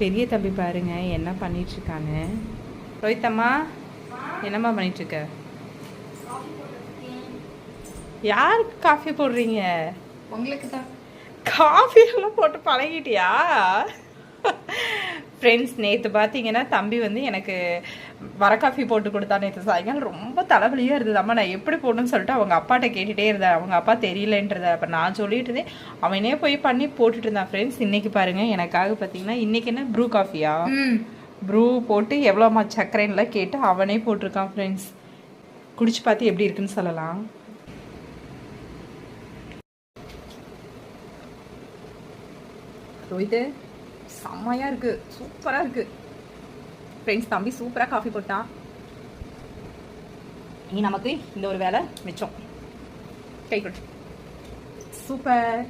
பெரிய தம்பி பாருங்க என்ன பண்ணிட்டு இருக்கான்னு ரோஹித்தம்மா என்னம்மா பண்ணிட்டு இருக்க யாருக்கு காஃபி போடுறீங்க? உங்களுக்கு தான் காஃபி எல்லாம் போட்டு பழகிட்டியா? ஃப்ரெண்ட்ஸ் நேற்று பார்த்தீங்கன்னா தம்பி வந்து எனக்கு வர காஃபி போட்டு கொடுத்தா நேற்று சாயங்காலம் ரொம்ப தலைவலியாக இருந்தது. அம்மா நான் எப்படி போடணும்னு சொல்லிட்டு அவங்க அப்பாட்ட கேட்டுகிட்டே இருந்தேன். அவங்க அப்பா தெரியலன்றத அப்போ நான் சொல்லிட்டு இருந்தேன். அவனே போய் பண்ணி போட்டுட்டு இருந்தான் ஃப்ரெண்ட்ஸ் இன்னைக்கு பாருங்க எனக்காக பார்த்தீங்கன்னா இன்னைக்கு என்ன? ப்ரூ காஃபியா ப்ரூ போட்டு எவ்வளோமா சர்க்கரைன்னுலாம் கேட்டு அவனே போட்டிருக்கான் ஃப்ரெண்ட்ஸ் குடிச்சு பார்த்து எப்படி இருக்குன்னு சொல்லலாம். ரோஹித்து? செம்மையாக இருக்குது சூப்பராக இருக்குது ஃப்ரெண்ட்ஸ் தம்பி சூப்பராக காஃபி போட்டான் நீ நமக்கு இந்த ஒரு வேலை மிச்சம். கை கொடு சூப்பர்.